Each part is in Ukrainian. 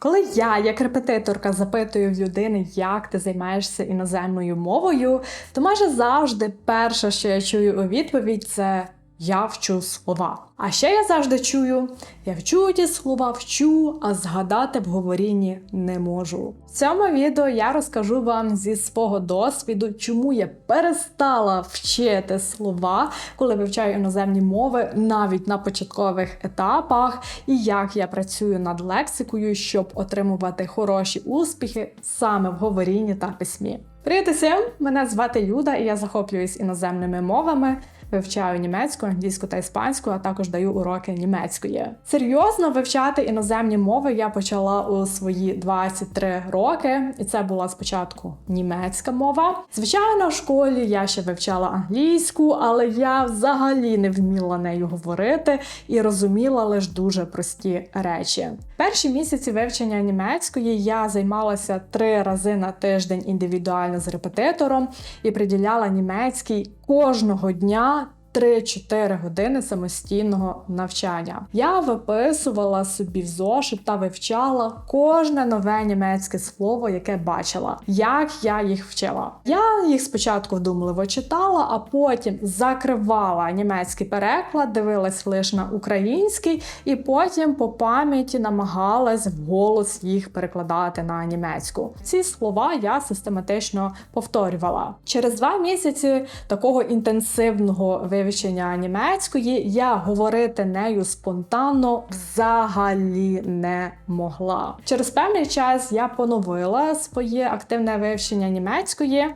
Коли я, як репетиторка, запитую в людини, як ти займаєшся іноземною мовою, то майже завжди перше, що я чую у відповідь, це я вчу слова. А ще я завжди чую: я вчу ті слова, вчу, а згадати в говорінні не можу. В цьому відео я розкажу вам зі свого досвіду, чому я перестала вчити слова, коли вивчаю іноземні мови, навіть на початкових етапах, і як я працюю над лексикою, щоб отримувати хороші успіхи саме в говорінні та письмі. Привіт усім! Мене звати Люда, і я захоплююсь іноземними мовами. Вивчаю німецьку, англійську та іспанську, а також даю уроки німецької. Серйозно вивчати іноземні мови я почала у свої 23 роки, і це була спочатку німецька мова. Звичайно, в школі я ще вивчала англійську, але я взагалі не вміла нею говорити і розуміла лише дуже прості речі. Перші місяці вивчення німецької я займалася три рази на тиждень індивідуально з репетитором і приділяла німецький кожного дня 3-4 години самостійного навчання. Я виписувала собі в зошит та вивчала кожне нове німецьке слово, яке бачила, як я їх вчила. Я їх спочатку вдумливо читала, а потім закривала німецький переклад, дивилась лише на український, і потім по пам'яті намагалась вголос їх перекладати на німецьку. Ці слова я систематично повторювала. Через два місяці такого інтенсивного вивчення німецької я говорити нею спонтанно взагалі не могла. Через певний час я поновила своє активне вивчення німецької,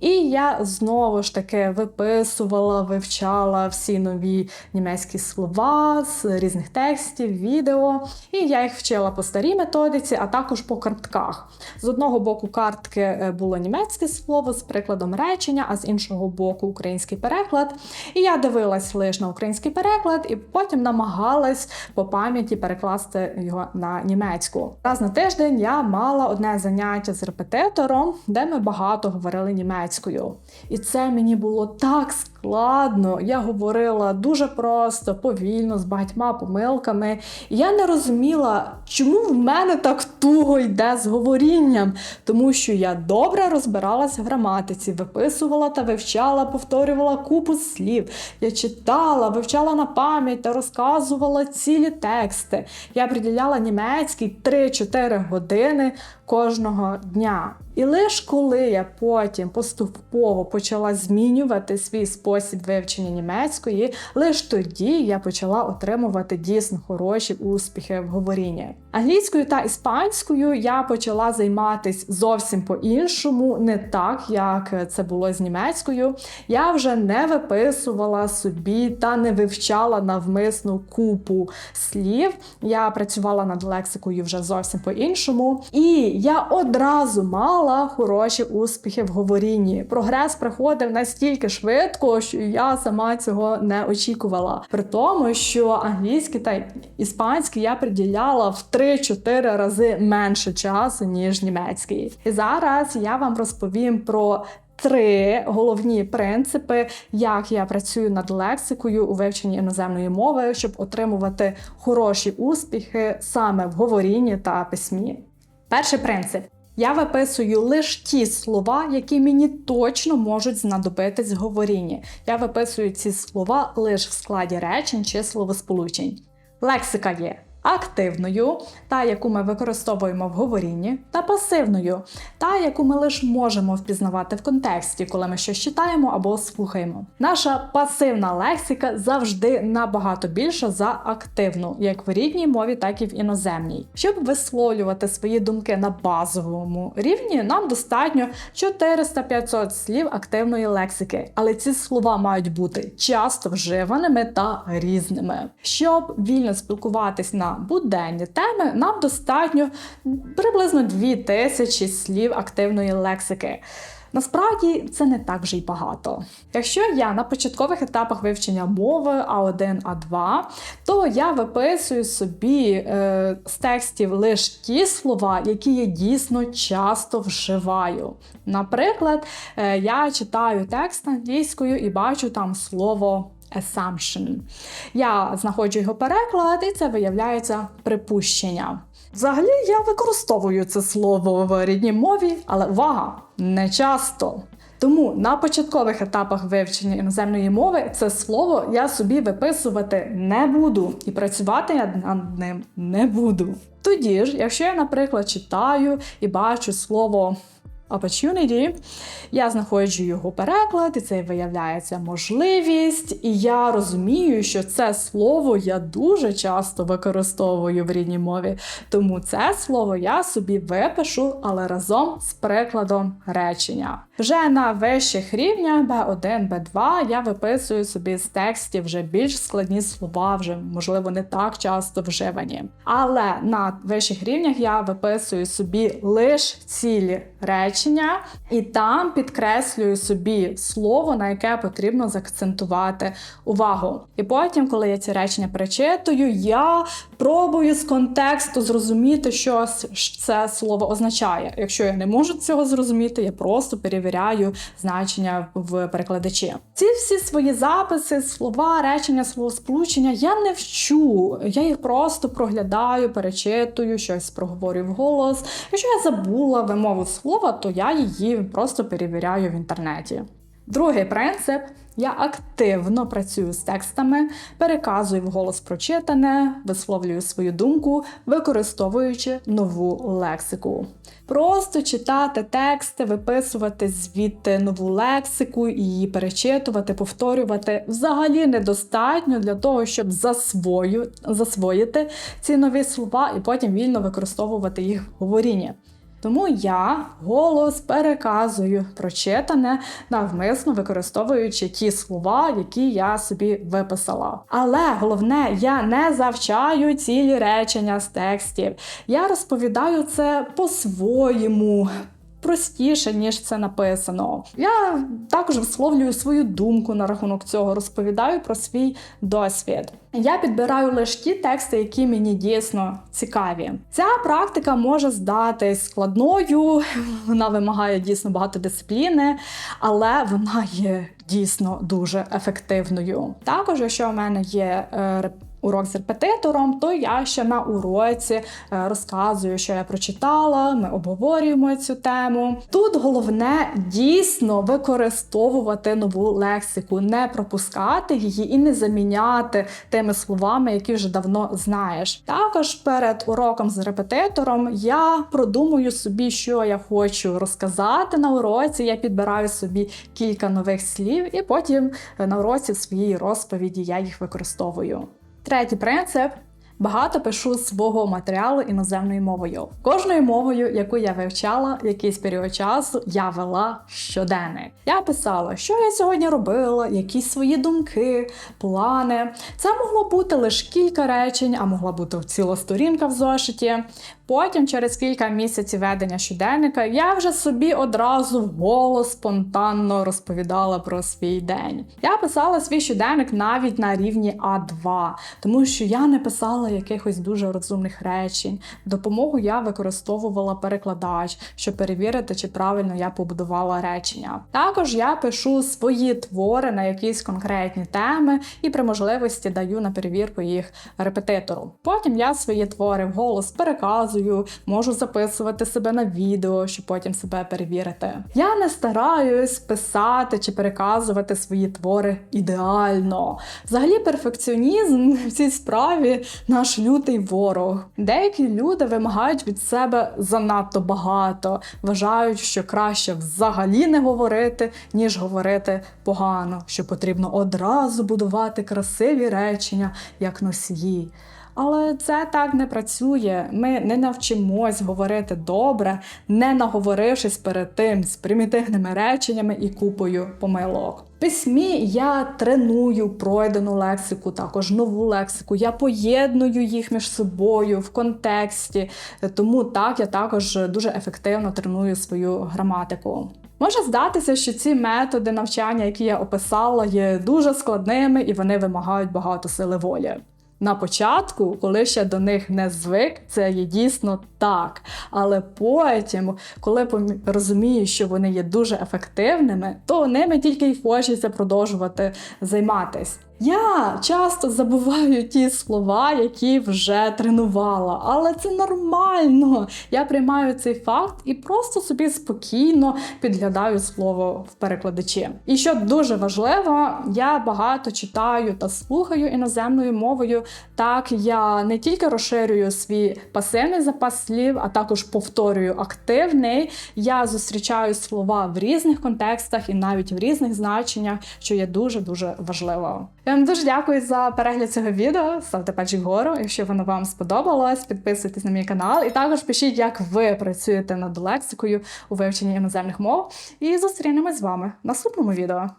і я знову ж таки виписувала, вивчала всі нові німецькі слова з різних текстів, відео. І я їх вчила по старій методиці, а також по картках. З одного боку, картки е, було німецьке слово з прикладом речення, а з іншого боку український переклад. І я дивилась лише на український переклад, і потім намагалась по пам'яті перекласти його на німецьку. Раз на тиждень я мала одне заняття з репетитором, де ми багато говорили німецькою. І це мені було так складно. Я говорила дуже просто, повільно, з багатьма помилками. І я не розуміла, чому в мене так туго йде з говорінням, тому що я добре розбиралась в граматиці, виписувала та вивчала, повторювала купу слів. Я читала, вивчала на пам'ять та розказувала цілі тексти. Я приділяла німецький 3-4 години кожного дня. І лише коли я потім поступово почала змінювати свій спосіб вивчення німецької, лише тоді я почала отримувати дійсно хороші успіхи в говорінні. Англійською та іспанською я почала займатися зовсім по-іншому, не так, як це було з німецькою. Я вже не виписувала собі та не вивчала навмисну купу слів. Я працювала над лексикою вже зовсім по-іншому. І я одразу мала хороші успіхи в говорінні. Прогрес приходив настільки швидко, що я сама цього не очікувала. При тому, що англійський та іспанський я приділяла в 3-4 рази менше часу, ніж німецький. І зараз я вам розповім про. Три головні принципи, як я працюю над лексикою у вивченні іноземної мови, щоб отримувати хороші успіхи саме в говорінні та письмі. Перший принцип. Я виписую лише ті слова, які мені точно можуть знадобитись в говорінні. Я виписую ці слова лише в складі речень чи словосполучень. Лексика є активною, та яку ми використовуємо в говорінні, та пасивною, та яку ми лише можемо впізнавати в контексті, коли ми щось читаємо або слухаємо. Наша пасивна лексика завжди набагато більша за активну, як в рідній мові, так і в іноземній. Щоб висловлювати свої думки на базовому рівні, нам достатньо 400-500 слів активної лексики, але ці слова мають бути часто вживаними та різними. Щоб вільно спілкуватись на буденні теми, нам достатньо приблизно 2000 слів активної лексики. Насправді це не так вже й багато. Якщо я на початкових етапах вивчення мови А1, А2, то я виписую собі е, з текстів лише ті слова, які я дійсно часто вживаю. Наприклад, е, я читаю текст англійською і бачу там слово assumption. Я знаходжу його переклад, і це виявляється припущення. Взагалі я використовую це слово в рідній мові, але увага, не часто. Тому на початкових етапах вивчення іноземної мови це слово я собі виписувати не буду і працювати я над ним не буду. Тоді ж, якщо я, наприклад, читаю і бачу слово opportunity, я знаходжу його переклад, і це виявляється можливість, і я розумію, що це слово я дуже часто використовую в рідній мові. Тому це слово я собі випишу, але разом з прикладом речення. Вже на вищих рівнях B1, B2 я виписую собі з текстів вже більш складні слова, вже можливо не так часто вживані. Але на вищих рівнях я виписую собі лише цілі речення, і там підкреслюю собі слово, на яке потрібно заакцентувати увагу. І потім, коли я ці речення перечитую, я пробую з контексту зрозуміти, що це слово означає. Якщо я не можу цього зрозуміти, я просто перевіряю значення в перекладачі. Ці всі свої записи, слова, речення, словосполучення я не вчу. Я їх просто проглядаю, перечитую, щось проговорю вголос. Якщо я забула вимову слова, то я її просто перевіряю в інтернеті. Другий принцип. Я активно працюю з текстами, переказую вголос прочитане, висловлюю свою думку, використовуючи нову лексику. Просто читати тексти, виписувати звідти нову лексику її перечитувати, повторювати взагалі недостатньо для того, щоб засвою, засвоїти ці нові слова і потім вільно використовувати їх в говорінні. Тому я голос переказую прочитане навмисно використовуючи ті слова, які я собі виписала. Але головне, я не завчаю цілі речення з текстів. Я розповідаю це по-своєму. Простіше, ніж це написано. Я також висловлюю свою думку на рахунок цього, розповідаю про свій досвід. Я підбираю лише ті тексти, які мені дійсно цікаві. Ця практика може здатись складною, вона вимагає дійсно багато дисципліни, але вона є дійсно дуже ефективною. Також, якщо у мене є е, урок з репетитором, то я ще на уроці е, розказую, що я прочитала, ми обговорюємо цю тему. Тут головне дійсно використовувати нову лексику, не пропускати її і не заміняти тими словами, які вже давно знаєш. Також перед уроком з репетитором я продумую собі, що я хочу розказати на уроці. Я підбираю собі кілька нових слів, і потім на уроці в своїй розповіді я їх використовую. Третій принцип. Багато пишу свого матеріалу іноземною мовою. Кожною мовою, яку я вивчала якийсь період часу, я вела щоденник. Я писала, що я сьогодні робила, якісь свої думки, плани. Це могло бути лише кілька речень, а могла бути ціла сторінка в зошиті. Потім, через кілька місяців ведення щоденника, я вже собі одразу вголос спонтанно розповідала про свій день. Я писала свій щоденник навіть на рівні А2, тому що я не писала якихось дуже розумних речень. Допомогу я використовувала перекладач, щоб перевірити, чи правильно я побудувала речення. Також я пишу свої твори на якісь конкретні теми і при можливості даю на перевірку їх репетитору. Потім я свої твори вголос переказую, можу записувати себе на відео, щоб потім себе перевірити. Я не стараюсь писати чи переказувати свої твори ідеально. Взагалі, перфекціонізм в цій справі наш лютий ворог. Деякі люди вимагають від себе занадто багато, вважають, що краще взагалі не говорити, ніж говорити погано, що потрібно одразу будувати красиві речення як носії. Але це так не працює. Ми не навчимось говорити добре, не наговорившись перед тим з примітивними реченнями і купою помилок. В письмі я треную пройдену лексику, також нову лексику. Я поєдную їх між собою в контексті. Тому так я також дуже ефективно треную свою граматику. Може здатися, що ці методи навчання, які я описала, є дуже складними і вони вимагають багато сили волі. На початку, коли ще до них не звик, це є дійсно так. Але потім, коли розумію, що вони є дуже ефективними, то ними тільки й хочеться продовжувати займатись. Я часто забуваю ті слова, які вже тренувала, але це нормально. Я приймаю цей факт і просто собі спокійно підглядаю слово в перекладачі. І що дуже важливо, я багато читаю та слухаю іноземною мовою. Так я не тільки розширюю свій пасивний запас слів, а також повторюю активний. Я зустрічаю слова в різних контекстах і навіть в різних значеннях, що є дуже дуже важливо. Я вам дуже дякую за перегляд цього відео. Ставте пальчик вгору, якщо воно вам сподобалось. Підписуйтесь на мій канал, і також пишіть, як ви працюєте над лексикою у вивченні іноземних мов. І зустрінемось з вами в наступному відео.